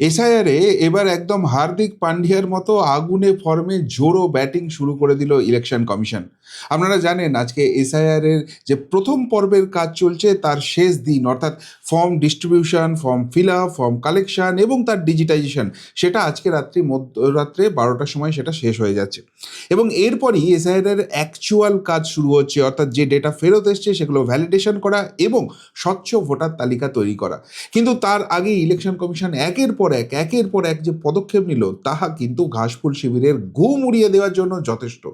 এসআইআরে এবার একদম হার্দিক পান্ডিয়ার মতো আগুনে ফর্মে জোরো ব্যাটিং শুরু করে দিল ইলেকশন কমিশন। আপনারা জানেন আজকে এসআইআর এর যে প্রথম পর্বের কাজ চলছে, তার শেষ দিন, অর্থাৎ form distribution form fill up form collection এবং তার ডিজিটাইজেশন সেটা আজকে রাত্রি মধ্যরাত্রে বারোটার সময় সেটা শেষ হয়ে যাচ্ছে। এবং এরপরই এসআইআর এর অ্যাকচুয়াল কাজ শুরু হচ্ছে, অর্থাৎ যে ডেটা ফেরত এসছে সেগুলো ভ্যালিডেশন করা এবং স্বচ্ছ ভোটার তালিকা তৈরি করা। কিন্তু তার আগে ইলেকশন কমিশন একের পর এক, একের পর এক যে পদক্ষেপ নিল, তাহা কিন্তু ঘাসফুল শিবিরের ঘুম উড়িয়ে দেওয়ার জন্য যথেষ্ট।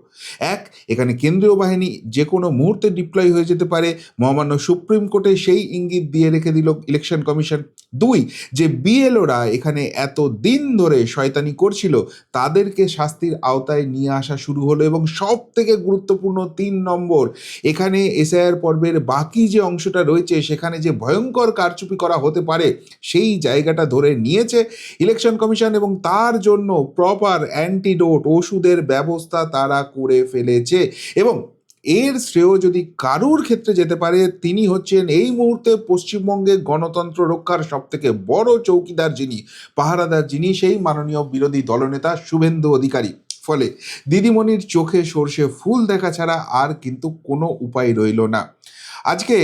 এক, এখানে কেন্দ্রীয় বাহিনী যে কোনো মুহূর্তে ডিপ্লয় হয়ে যেতে পারে, মহামান্য সুপ্রিম কোর্টে সেই ইঙ্গিত দিয়ে রেখে দিল ইলেকশন কমিশন দুই, যে বিএলওরা এখানে এত দিন ধরে শয়তানি করছিল, তাদেরকে শাস্তির আওতায় নিয়ে আসা শুরু হলো এবং সব থেকে গুরুত্বপূর্ণ তিন নম্বর, এখানে এসআইআর পর্বের বাকি যে অংশটা রয়েছে, সেখানে যে ভয়ঙ্কর কারচুপি করা হতে পারে, সেই জায়গাটা ধরে নিয়েছে ইলেকশন কমিশন এবং তার জন্য প্রপার অ্যান্টিডোট ওষুধের ব্যবস্থা তারা করে ফেলেছে এবং এর শ্রেয় যদি কারুর ক্ষেত্রে যেতে পারে, তিনি হচ্ছেন এই মুহূর্তে পশ্চিমবঙ্গে গণতন্ত্র রক্ষার সব থেকে বড় চৌকিদার যিনি, পাহারাদার যিনি, সেই মাননীয় বিরোধী দলনেতা শুভেন্দু অধিকারী। ফলে দিদিমণির চোখে সর্ষে ফুল দেখা ছাড়া আর কিন্তু কোনো উপায় রইল না। আজকে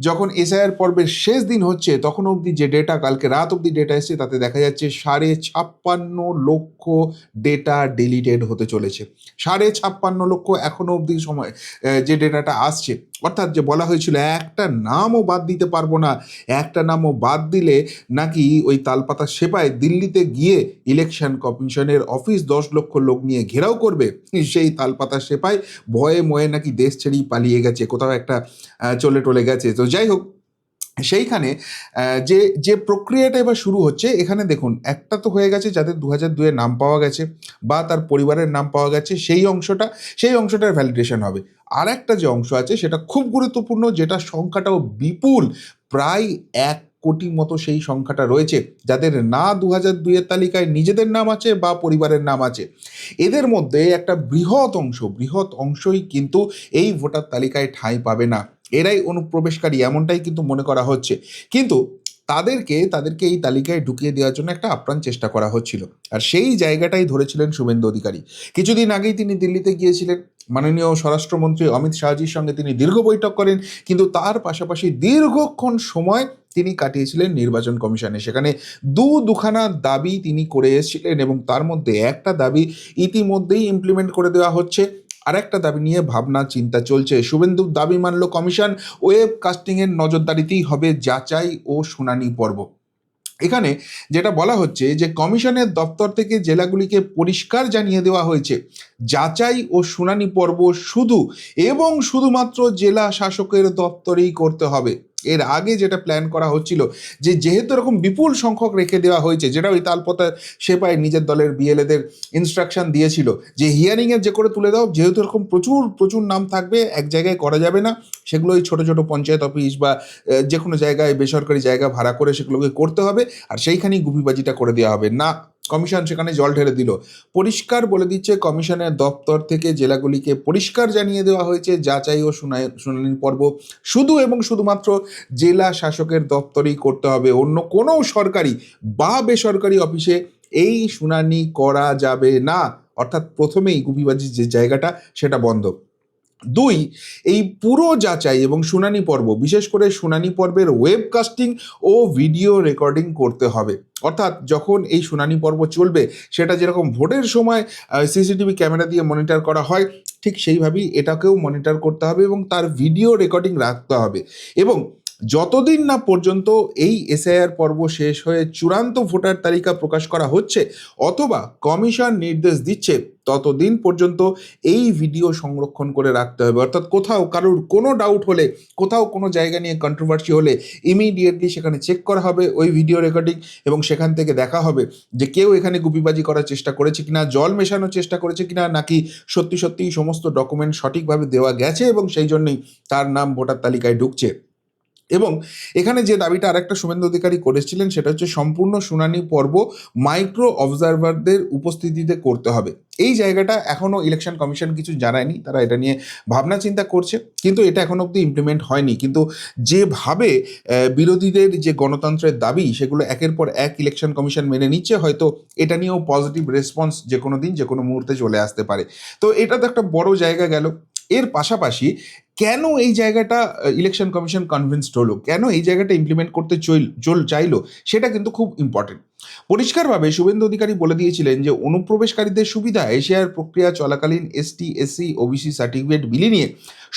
যখন এসআইআর পর্বের শেষ দিন হচ্ছে, তখন অবধি যে ডেটা কালকে রাত অবধি ডেটা এসছে, তাতে দেখা যাচ্ছে সাড়ে ছাপ্পান্ন লক্ষ ডেটা ডিলিটেড হতে চলেছে। সাড়ে ছাপ্পান্ন লক্ষ এখনও অবধি সময় যে ডেটাটা আসছে। অর্থাৎ যে বলা হয়েছিল, একটা নামও বাদ দিতে পারব না। একটা নামও বাদ দিলে নাকি ওই তালপাতা সেপায় দিল্লিতে গিয়ে ইলেকশন কমিশনের অফিস দশ লক্ষ লোক নিয়ে ঘেরাও করবে। সেই তালপাতা সেপায় ভয়ে ময়ে নাকি দেশ ছেড়েই পালিয়ে গেছে, কোথাও একটা চলে টলে গেছে। তো যাই হোক সেইখানে যে যে প্রক্রিয়াটা এবার শুরু হচ্ছে, এখানে দেখুন, একটা তো হয়ে গেছে যাদের দু হাজার দুয়ে নাম পাওয়া গেছে বা তার পরিবারের নাম পাওয়া গেছে, সেই অংশটা, সেই অংশটার ভ্যালিডেশন হবে। আর একটা যে অংশ আছে, সেটা খুব গুরুত্বপূর্ণ, যেটা সংখ্যাটাও বিপুল, প্রায় এক কোটি মতো সেই সংখ্যাটা রয়েছে, যাদের না দু হাজার দুইয়ের তালিকায় নিজেদের নাম আছে বা পরিবারের নাম আছে। এদের মধ্যে একটা বৃহৎ অংশ, বৃহৎ অংশই কিন্তু এই ভোটার তালিকায় ঠাঁই পাবে না। এরাই অনুপ্রবেশকারী, এমনটাই কিন্তু মনে করা হচ্ছে। কিন্তু তাদেরকে তাদেরকে এই তালিকায় ঢুকিয়ে দেওয়ার জন্য একটা আপ্রাণ চেষ্টা করা হচ্ছিল। আর সেই জায়গাটাই ধরেছিলেন শুভেন্দু অধিকারী। কিছুদিন আগেই তিনি দিল্লিতে গিয়েছিলেন। মাননীয় স্বরাষ্ট্রমন্ত্রী অমিত শাহজির সঙ্গে তিনি দীর্ঘ বৈঠক করেন, কিন্তু তার পাশাপাশি দীর্ঘক্ষণ সময় তিনি কাটিয়েছিলেন নির্বাচন কমিশনে। সেখানে দু দুখানা দাবি তিনি করে এসেছিলেন এবং তার মধ্যে একটা দাবি ইতিমধ্যেই ইমপ্লিমেন্ট করে দেওয়া হচ্ছে। আরেকটা দাবি নিয়ে ভাবনা, চিন্তা চলছে। শুভেন্দুর দাবি মানল কমিশন, ওয়েব কাস্টিংয়ের নজরদারিতেই হবে যাচাই ও শুনানি পর্ব। এখানে যেটা বলা হচ্ছে যে, কমিশনের দপ্তর থেকে জেলাগুলিকে পরিষ্কার জানিয়ে দেওয়া হয়েছে। যাচাই ও শুনানি পর্ব শুধু এবং শুধুমাত্র জেলা শাসকের দপ্তরেই করতে হবে। এর আগে যেটা প্ল্যান করা হচ্ছিল যে যেহেতু এরকম বিপুল সংখ্যক রেখে দেওয়া হয়েছে, যেটা ওই তালপতা সেপাই নিজের দলের বিএলএদের ইনস্ট্রাকশন দিয়েছিল যে হিয়ারিংয়ের যে করে তুলে দাও, যেহেতু এরকম প্রচুর প্রচুর নাম থাকবে, এক জায়গায় করা যাবে না, সেগুলো ওই ছোটো ছোটো পঞ্চায়েত অফিস বা যে কোনো জায়গায়, বেসরকারি জায়গা ভাড়া করে সেগুলোকে করতে হবে, আর সেইখানেই গুপিবাজিটা করে দেওয়া হবে। না কমিশন সেখানে জল ঢেলে দিল। পরিষ্কার বলে দিচ্ছে কমিশনের দপ্তর থেকে জেলাগুলিকে পরিষ্কার জানিয়ে দেওয়া হয়েছে, যাচাই ও শুনাই, শুনানির পর্ব শুধু এবং শুধুমাত্র জেলা শাসকের দপ্তরেই করতে হবে। অন্য কোনো সরকারি বা বেসরকারি অফিসে এই শুনানি করা যাবে না। অর্থাৎ প্রথমেই গুপিবাজির যে জায়গাটা, সেটা বন্ধ। দুই, এই পুরো যাচাই এবং শুনানি পর্ব, বিশেষ করে শুনানি পর্বের ওয়েবকাস্টিং ও ভিডিও রেকর্ডিং করতে হবে। অর্থাৎ যখন এই শুনানি পর্ব চলবে, সেটা যেরকম ভোটের সময় সিসিটিভি ক্যামেরা দিয়ে মনিটর করা হয়, ঠিক সেইভাবেই এটাকেও মনিটর করতে হবে এবং তার ভিডিও রেকর্ডিং রাখতে হবে। এবং যতদিন না পর্যন্ত এই এসআইআর পর্ব শেষ হয়ে চূড়ান্ত ভোটার তালিকা প্রকাশ করা হচ্ছে অথবা কমিশন নির্দেশ দিচ্ছে, ততদিন পর্যন্ত এই ভিডিও সংরক্ষণ করে রাখতে হবে। অর্থাৎ কোথাও কারোর কোনো ডাউট হলে, কোথাও কোনো জায়গা নিয়ে কন্ট্রোভার্সি হলে ইমিডিয়েটলি সেখানে চেক করা হবে ওই ভিডিও রেকর্ডিং এবং সেখান থেকে দেখা হবে যে কেউ এখানে গুপিবাজি করার চেষ্টা করেছে কিনা, জল মেশানোর চেষ্টা করেছে কিনা, নাকি সত্যি সত্যি সমস্ত ডকুমেন্ট সঠিকভাবে দেওয়া গেছে এবং সেই জন্যই তার নাম ভোটার তালিকায় ঢুকছে। এবং এখানে যে দাবিটা আরেকটা শুভেন্দু অধিকারী করেছিলেন, সেটা হচ্ছে সম্পূর্ণ শুনানি পর্ব মাইক্রো অবজারভারদের উপস্থিতিতে করতে হবে। এই জায়গাটা এখনও ইলেকশন কমিশন কিছু জানায়নি, তারা এটা নিয়ে ভাবনা চিন্তা করছে, কিন্তু এটা এখন অব্দি ইমপ্লিমেন্ট হয়নি। কিন্তু যেভাবে বিরোধীদের যে গণতন্ত্রের দাবি, সেগুলো একের পর এক ইলেকশন কমিশন মেনে নিচ্ছে, হয়তো এটা নিয়েও পজিটিভ রেসপন্স যে কোনো দিন যে কোনো মুহূর্তে চলে আসতে পারে। তো এটা তো একটা বড় জায়গা গেল। এর পাশাপাশি কেন এই জায়গাটা ইলেকশন কমিশন কনভিন্সড হলো? কেন এই জায়গাটা ইমপ্লিমেন্ট করতে চল, চাইলো? সেটা কিন্তু খুব ইম্পর্টেন্ট পরিষ্কারভাবে শুভেন্দু অধিকারী বলে দিয়েছিলেন যে, অনুপ্রবেশকারীদের সুবিধা এশিয়ার প্রক্রিয়া চলাকালীন এসটি এসসি ওবিসি সার্টিফিকেট বিলি নিয়ে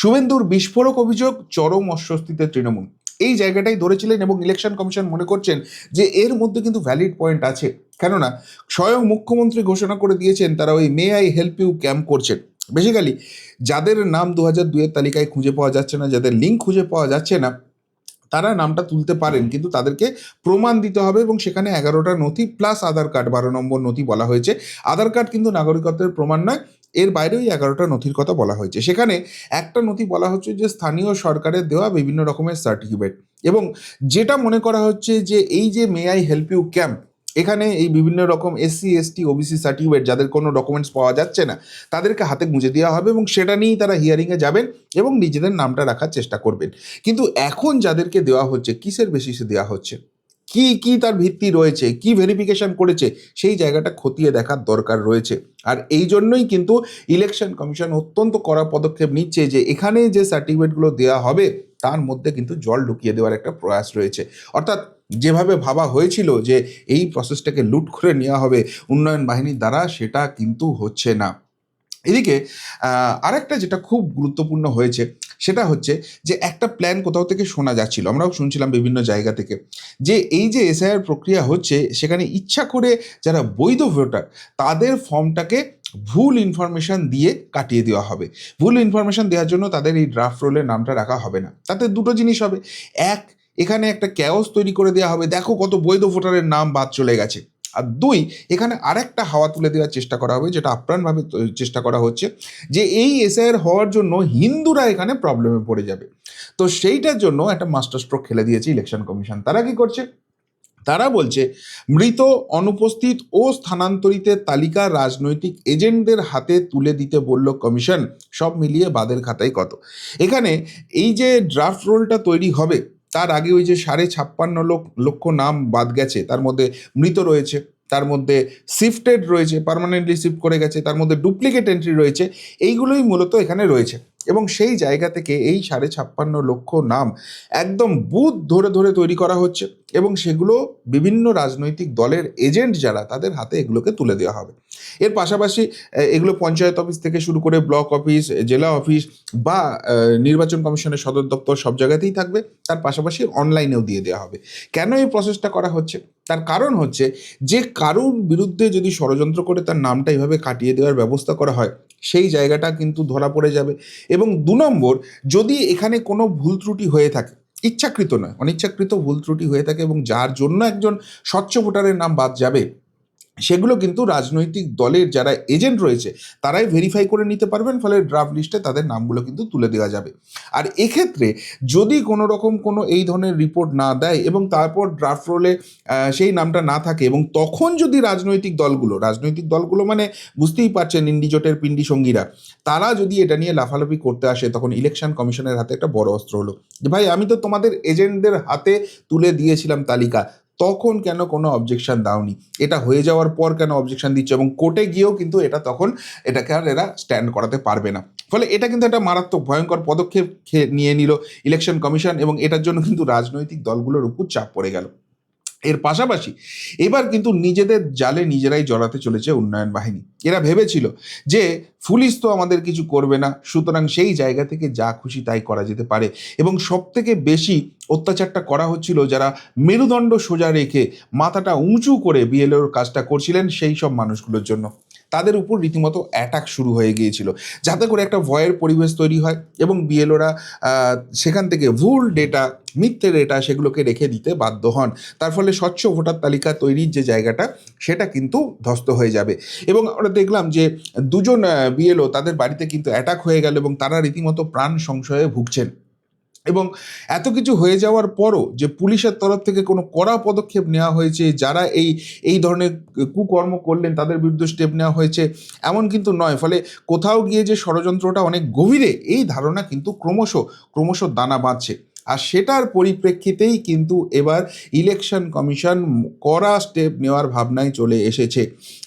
শুভেন্দুর বিস্ফোরক অভিযোগ চরম অস্বস্তিতে তৃণমূল। এই জায়গাটাই ধরেছিলেন এবং ইলেকশন কমিশন মনে করছেন যে, এর মধ্যে কিন্তু ভ্যালিড পয়েন্ট আছে। কেননা, স্বয়ং মুখ্যমন্ত্রী ঘোষণা করে দিয়েছেন, তারা ওই may I help you camp করছেন। বেসিক্যালি যাদের নাম দু হাজার দুইয়ের তালিকায় খুঁজে পাওয়া যাচ্ছে না, যাদের লিঙ্ক খুঁজে পাওয়া যাচ্ছে না, তারা নামটা তুলতে পারেন, কিন্তু তাদেরকে প্রমাণ দিতে হবে এবং সেখানে এগারোটা নথি প্লাস আধার কার্ড বারো নম্বর নথি বলা হয়েছে। আধার কার্ড কিন্তু নাগরিকত্বের প্রমাণ নয়, এর বাইরেও এগারোটা নথির কথা বলা হয়েছে। সেখানে একটা নথি বলা হচ্ছে যে, স্থানীয় সরকারের দেওয়া বিভিন্ন রকমের সার্টিফিকেট এবং যেটা মনে করা হচ্ছে যে, এই যে may I help you camp এখানে এই বিভিন্ন রকম এসসি এসটি ওবিসি সার্টিফিকেট যাদের কোনো ডকুমেন্টস পাওয়া যাচ্ছে না, তাদেরকে হাতে গুঁজে দেওয়া হবে এবং সেটা নিয়েই তারা হিয়ারিংয়ে যাবেন এবং নিজেদের নামটা রাখার চেষ্টা করবেন। কিন্তু এখন যাদেরকে দেওয়া হচ্ছে, কিসের বেসিসে দেওয়া হচ্ছে? কি কি তার ভিত্তি রয়েছে? কি ভেরিফিকেশন করেছে? সেই জায়গাটা খতিয়ে দেখার দরকার রয়েছে। আর এই জন্যই কিন্তু ইলেকশন কমিশন অত্যন্ত কড়া পদক্ষেপ নিচ্ছে যে এখানে যে সার্টিফিকেটগুলো দেওয়া হবে, তার মধ্যে কিন্তু জল ঢুকিয়ে দেওয়ার একটা প্রয়াস রয়েছে। অর্থাৎ যেভাবে ভাবা হয়েছিল যে এই প্রসেসটাকে লুট করে নেওয়া হবে উন্নয়ন বাহিনীর দ্বারা, সেটা কিন্তু হচ্ছে না। এদিকে আরেকটা যেটা খুব গুরুত্বপূর্ণ হয়েছে, সেটা হচ্ছে যে একটা প্ল্যান কোথাও থেকে শোনা যাচ্ছিল, আমরাও শুনছিলাম বিভিন্ন জায়গা থেকে, যে এই যে এসআইআর প্রক্রিয়া হচ্ছে, সেখানে ইচ্ছা করে যারা বৈধ ভোটার, তাদের ফর্মটাকে ভুল ইনফরমেশন দিয়ে কাটিয়ে দেওয়া হবে। ভুল ইনফরমেশন দেওয়ার জন্য তাদের এই ড্রাফট রোলের নামটা রাখা হবে না। তাতে দুটো জিনিস হবে। এক এখানে একটা ক্যাওস তৈরি করে দেওয়া হবে। দেখো কত বৈধ ভোটারের নাম বাদ চলে গেছে। আর দুই, এখানে আরেকটা হাওয়া তুলে দেওয়ার চেষ্টা করা হবে, যেটা আপ্রাণভাবে চেষ্টা করা হচ্ছে, যে এই এসআইআর হওয়ার জন্য হিন্দুরা এখানে প্রবলেমে পড়ে যাবে। তো সেইটার জন্য একটা মাস্টার স্ট্রোক খেলে দিয়েছে ইলেকশন কমিশন তারা কি করছে? তারা বলছে, মৃত, অনুপস্থিত ও স্থানান্তরিতের তালিকা রাজনৈতিক এজেন্টদের হাতে তুলে দিতে বলল কমিশন সব মিলিয়ে বাদের খাতায় কত? এখানে এই যে ড্রাফট রোলটা তৈরি হবে তার আগে ওই যে সাড়ে ছাপ্পান্ন লোক, লক্ষ নাম বাদ গেছে, তার মধ্যে মৃত রয়েছে, তার মধ্যে শিফটেড রয়েছে পারমানেন্টলি শিফট করে গেছে, তার মধ্যে ডুপ্লিকেট এন্ট্রি রয়েছে, এইগুলোই মূলত এখানে রয়েছে। এবং সেই জায়গা থেকে এই সাড়ে ছাপ্পান্ন লক্ষ নাম একদম বুথ ধরে ধরে তৈরি করা হচ্ছে। এবং সেগুলো বিভিন্ন রাজনৈতিক দলের এজেন্ট যারা, তাদের হাতে এগুলোকে তুলে দেওয়া হবে। এর পাশাপাশি এগুলো পঞ্চায়েত অফিস থেকে শুরু করে ব্লক অফিস, জেলা অফিস বা নির্বাচন কমিশনের সদর দপ্তর সব জায়গাতেই থাকবে। তার পাশাপাশি অনলাইনেও দিয়ে দেওয়া হবে। কেন এই প্রসেসটা করা হচ্ছে? তার কারণ হচ্ছে, যে কারুর বিরুদ্ধে যদি ষড়যন্ত্র করে তার নামটা এইভাবে কাটিয়ে দেওয়ার ব্যবস্থা করা হয়, সেই জায়গাটা কিন্তু ধরা পড়ে যাবে। এবং দু নম্বর, যদি এখানে কোনো ভুল ত্রুটি হয়ে থাকে ইচ্ছাকৃত নয়, অনিচ্ছাকৃত ভুল ত্রুটি হয়ে থাকে এবং যার জন্য একজন স্বচ্ছ ভোটারের নাম বাদ যাবে সেগুলো কিন্তু রাজনৈতিক দলের যারা এজেন্ট রয়েছে, তারাই ভেরিফাই করে নিতে পারবেন, ফলে ড্রাফট লিস্টে তাদের নামগুলো কিন্তু তুলে দেওয়া যাবে। আর এক্ষেত্রে যদি কোনো রকম কোনো এই ধরনের রিপোর্ট না দেয় এবং তারপর ড্রাফট রোলে সেই নামটা না থাকে এবং তখন যদি রাজনৈতিক দলগুলো রাজনৈতিক দলগুলো মানে বুঝতেই পারছেন ইন্ডিজোটের পিন্ডি সঙ্গীরা, তারা যদি এটা নিয়ে লাফালাফি করতে আসে, তখন ইলেকশন কমিশনের হাতে একটা বড় অস্ত্র হলো। যে ভাই, আমি তো তোমাদের এজেন্টদের হাতে তুলে দিয়েছিলাম তালিকা তখন কেন কোনো অবজেকশন দাওনি? এটা হয়ে যাওয়ার পর কেন অবজেকশন দিচ্ছে? এবং কোর্টে গিয়েও কিন্তু এটা তখন এটাকে আর এরা স্ট্যান্ড করাতে পারবে না। ফলে এটা কিন্তু একটা মারাত্মক ভয়ঙ্কর পদক্ষেপ নিয়ে নিল ইলেকশন কমিশন এবং এটার জন্য কিন্তু রাজনৈতিক দলগুলোর উপর চাপ পড়ে গেল। এর পাশাপাশি এবার কিন্তু নিজেদের জালে নিজেরাই জড়াতে চলেছে উন্নয়ন বাহিনী। এরা ভেবেছিল যে পুলিশ তো আমাদের কিছু করবে না, সুতরাং সেই জায়গা থেকে যা খুশি তাই করা যেতে পারে। এবং সব থেকে বেশি অত্যাচারটা করা হচ্ছিল যারা মেরুদণ্ড সোজা রেখে মাথাটা উঁচু করে বিএলওর কাজটা করছিলেন সেই সব মানুষগুলোর জন্য। তাদের উপর রীতিমতো অ্যাটাক শুরু হয়ে গিয়েছিল। যাতে করে একটা ভয়ের পরিবেশ তৈরি হয় এবং বিএলওরা সেখান থেকে ভুল ডেটা মিথ্যে ডেটা সেগুলোকে রেখে দিতে বাধ্য হন। তার ফলে স্বচ্ছ ভোটার তালিকা তৈরির যে জায়গাটা, সেটা কিন্তু ধ্বস্ত হয়ে যাবে। এবং আমরা দেখলাম যে দুজন বিএলও তাদের বাড়িতে কিন্তু অ্যাটাক হয়ে গেল এবং তারা রীতিমতো প্রাণ সংশয়ে ভুগছেন। এবং এত কিছু হয়ে যাওয়ার পরও যে পুলিশের তরফ থেকে কোনো কড়া পদক্ষেপ নেওয়া হয়েছে, যারা এই এই ধরনের কুকর্ম করলেন তাদের বিরুদ্ধে স্টেপ নেওয়া হয়েছে, এমন কিন্তু নয়। ফলে কোথাও গিয়ে যে ষড়যন্ত্রটা অনেক গভীরে, এই ধারণা কিন্তু ক্রমশ ক্রমশ দানা বাঁধছে। আর সেটার পরিপ্রেক্ষিতেই কিন্তু এবার ইলেকশন কমিশন করা স্টেপ নেওয়ার ভাবনায় চলে এসেছে।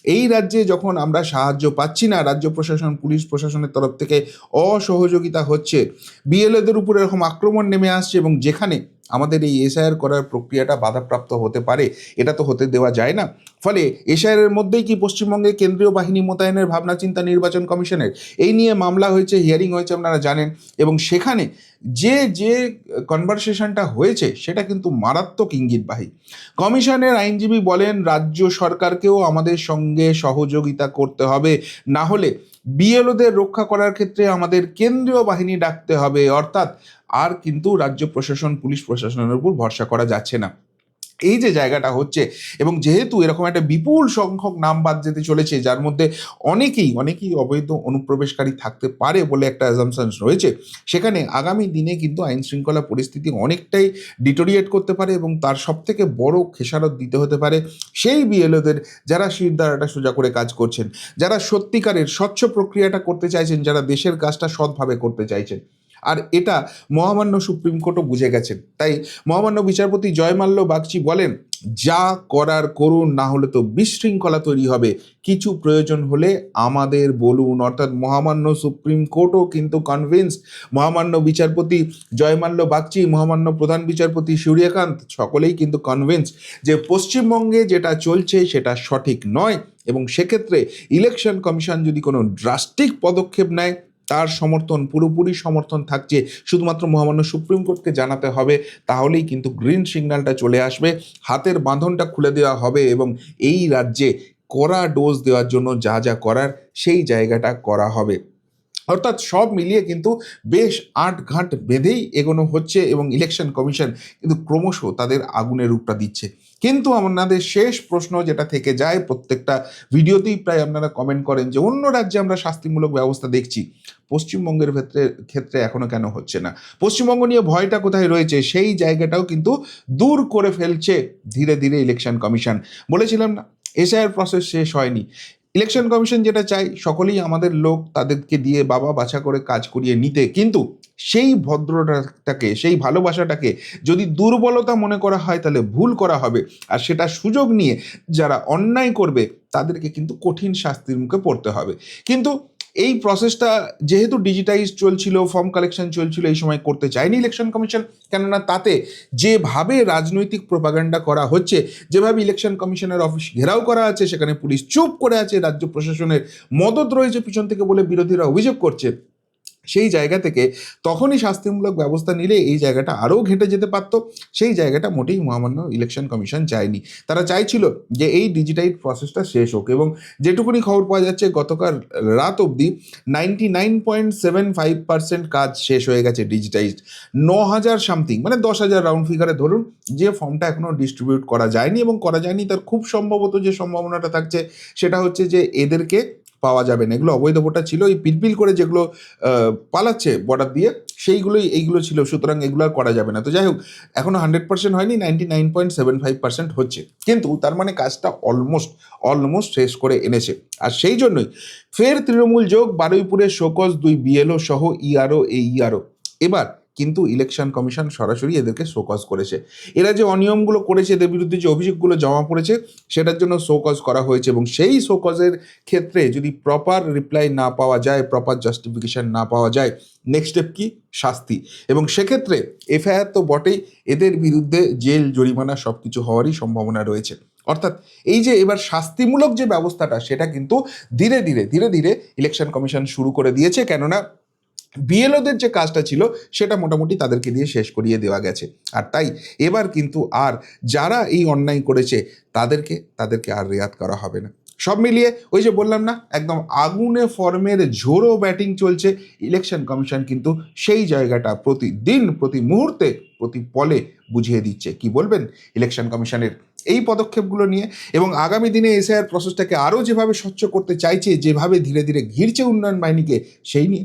এই রাজ্যে যখন আমরা সাহায্য পাচ্ছি না, রাজ্য প্রশাসন, পুলিশ প্রশাসনের তরফ থেকে অসহযোগিতা হচ্ছে। বিএলএদের উপর এরকম আক্রমণ নেমে আসছে এবং যেখানে আমাদের এই এসআইআর করার প্রক্রিয়াটা বাধাপ্রাপ্ত হতে পারে, এটা তো হতে দেওয়া যায় না। ফলে এসআইআরের মধ্যেই কি পশ্চিমবঙ্গে কেন্দ্রীয় বাহিনী মোতায়েনের ভাবনা চিন্তা নির্বাচন কমিশনের? এই নিয়ে মামলা হয়েছে হিয়ারিং হয়েছে, আপনারা জানেন। এবং সেখানে যে যে কনভারসেশনটা হয়েছে, সেটা কিন্তু মারাত্মক ইঙ্গিতবাহী। কমিশনের আইনজীবী বলেন, রাজ্য সরকারকেও আমাদের সঙ্গে সহযোগিতা করতে হবে। না হলে বিএলওদের রক্ষা করার ক্ষেত্রে আমাদের কেন্দ্রীয় বাহিনী ডাকতে হবে। অর্থাৎ আর কিন্তু রাজ্য প্রশাসন, পুলিশ প্রশাসনের উপর ভরসা করা যাচ্ছে না। এই যে জায়গাটা হচ্ছে, এবং যেহেতু এরকম একটা বিপুল সংখ্যক নাম বাদ যেতে চলেছে, যার মধ্যে অনেকেই অনেকেই অবৈধ অনুপ্রবেশকারী থাকতে পারে বলে একটা অ্যাজামশন রয়েছে, সেখানে আগামী দিনে কিন্তু আইন শৃঙ্খলা পরিস্থিতি অনেকটাই ডিটোরিয়েট করতে পারে এবং তার সব থেকে বড় খেসারত দিতে হতে পারে সেই বিএলওদের যারা শিরদারাটা সোজা করে কাজ করছেন, যারা সত্যিকারের স্বচ্ছ প্রক্রিয়াটা করতে চাইছেন, যারা দেশের কাজটা সৎভাবে করতে চাইছেন। আর এটা মহামান্য সুপ্রিম কোর্টও বুঝে গেছেন। তাই মহামান্য বিচারপতি জয়মাল্য বাগচি বলেন, যা করার করুন, না হলে তো বিশৃঙ্খলা তৈরি হবে। কিছু প্রয়োজন হলে আমাদের বলুন। অর্থাৎ মহামান্য সুপ্রিম কোর্টও কিন্তু কনভিন্সড মহামান্য বিচারপতি জয়মাল্য বাগচি, মহামান্য প্রধান বিচারপতি সূর্যকান্ত, সকলেই কিন্তু কনভিন্স যে পশ্চিমবঙ্গে যেটা চলছে সেটা সঠিক নয় এবং সেক্ষেত্রে ইলেকশন কমিশন যদি কোনো ড্রাস্টিক পদক্ষেপ নেয় তার সমর্থন, পুরোপুরি সমর্থন থাকছে। শুধুমাত্র মহামান্য সুপ্রিম কোর্টকে জানাতে হবে, তাহলেই কিন্তু গ্রিন সিগন্যালটা চলে আসবে। হাতের বাঁধনটা খুলে দেওয়া হবে এবং এই রাজ্যে কড়া ডোজ দেওয়ার জন্য যা যা করার, সেই জায়গাটা করা হবে। অর্থাৎ সব মিলিয়ে কিন্তু বেশ আট ঘাট বেঁধেই এগোনো হচ্ছে এবং ইলেকশন কমিশন কিন্তু ক্রমশ তাদের আগুনের রূপটা দিচ্ছে। কিন্তু আমাদের শেষ প্রশ্ন যেটা থেকে যায়, প্রত্যেকটা ভিডিওতেই প্রায় আপনারা কমেন্ট করেন যে অন্য রাজ্যে আমরা শাস্তিমূলক ব্যবস্থা দেখছি। পশ্চিমবঙ্গের ক্ষেত্রে ক্ষেত্রে এখনও কেন হচ্ছে না? পশ্চিমবঙ্গ নিয়ে ভয়টা কোথায় রয়েছে? সেই জায়গাটাও কিন্তু দূর করে ফেলছে ধীরে ধীরে ইলেকশন কমিশন বলেছিলাম না এসআইআর প্রসেস শেষ হয়নি। ইলেকশন কমিশন যেটা চাই সকলেই আমাদের লোক তাদেরকে দিয়ে বাবা বাছা করে কাজ করিয়ে নিতে। কিন্তু সেই ভদ্রটাকে, সেই ভালোবাসাটাকে যদি দুর্বলতা মনে করা হয়, তাহলে ভুল করা হবে। আর সেটা সুযোগ নিয়ে যারা অন্যায় করবে, তাদেরকে কিন্তু কঠিন শাস্তির মুখে পড়তে হবে। কিন্তু এই প্রসেসটা যেহেতু ডিজিটাইজ চলছিল ফর্ম কালেকশন চলছিল, এই সময় করতে চায়নি ইলেকশন কমিশন কেননা তাতে যেভাবে রাজনৈতিক প্রপাগান্ডা করা হচ্ছে, যেভাবে ইলেকশন কমিশনের অফিস ঘেরাও করা আছে, সেখানে পুলিশ চুপ করে আছে, রাজ্য প্রশাসনের মদত রয়েছে পিছন থেকে বলে বিরোধীরা অভিযোগ করছে। সেই জায়গা থেকে তখনই শাস্তিমূলক ব্যবস্থা নিলে এই জায়গাটা আরও ঘেঁটে যেতে পারত। সেই জায়গাটা মোটেই মহামান্য ইলেকশন কমিশন চায়নি। তারা চাইছিল যে এই ডিজিটাইজ প্রসেসটা শেষ হোক এবং যেটুকুনি খবর পাওয়া যাচ্ছে গতকাল রাত অবধি ninety nine point seven five percent কাজ শেষ হয়ে গেছে ডিজিটাইজড ন হাজার সামথিং মানে দশ হাজার রাউন্ড ফিগারে ধরুন যে ফর্মটা এখনও ডিস্ট্রিবিউট করা যায়নি এবং করা যায়নি তার খুব সম্ভবত যে সম্ভাবনাটা থাকছে সেটা হচ্ছে যে এদেরকে পাওয়া যাবে না। এগুলো অবৈধ ভোটার ছিল, এই পিলপিল করে যেগুলো পালাচ্ছে বর্ডার দিয়ে, সেইগুলোই, এইগুলো ছিল, সুতরাং এগুলো আর করা যাবে না। তো যাই হোক, এখনও হান্ড্রেড পার্সেন্ট হয়নি ninety nine point seven five percent হচ্ছে। কিন্তু তার মানে কাজটা অলমোস্ট অলমোস্ট শেষ করে এনেছে। আর সেই জন্যই ফের তৃণমূল যোগ, বারুইপুরের শোকজ, দুই বিএলও সহ ইআরও এই ইআরও এবার কিন্তু ইলেকশন কমিশন সরাসরি এদেরকে শোকজ করেছে। এরা যে অনিয়মগুলো করেছে, এদের বিরুদ্ধে যে অভিযোগগুলো জমা পড়েছে, সেটার জন্য শোকজ করা হয়েছে এবং সেই শোকজের ক্ষেত্রে যদি প্রপার রিপ্লাই না পাওয়া যায় প্রপার জাস্টিফিকেশন না পাওয়া যায় নেক্সট স্টেপ কি? শাস্তি। এবং সেক্ষেত্রে এফআইআর তো বটেই, এদের বিরুদ্ধে জেল, জরিমানা সব কিছু হওয়ারই সম্ভাবনা রয়েছে। অর্থাৎ এই যে এবার শাস্তিমূলক যে ব্যবস্থাটা, সেটা কিন্তু ধীরে ধীরে ধীরে ধীরে ইলেকশন কমিশন শুরু করে দিয়েছে। কেননা বিএলওদের যে কাজটা ছিল, সেটা মোটামুটি তাদেরকে দিয়ে শেষ করিয়ে দেওয়া গেছে। আর তাই এবার কিন্তু আর যারা এই অন্যায় করেছে, তাদেরকে তাদেরকে আর রেয়াত করা হবে না। সব মিলিয়ে ওই যে বললাম না, একদম আগুনে ফর্মের ঝোড়ো ব্যাটিং চলছে। ইলেকশন কমিশন কিন্তু সেই জায়গাটা প্রতিদিন, প্রতি মুহূর্তে, প্রতি পলে বুঝিয়ে দিচ্ছে। কি বলবেন? ইলেকশন কমিশনের এই পদক্ষেপগুলো নিয়ে এবং আগামী দিনে এসআইআর প্রসেসটাকে আরও যেভাবে স্বচ্ছ করতে চাইছে, যেভাবে ধীরে ধীরে ঘিরছে উন্নয়ন বাহিনীকে, সেই নিয়ে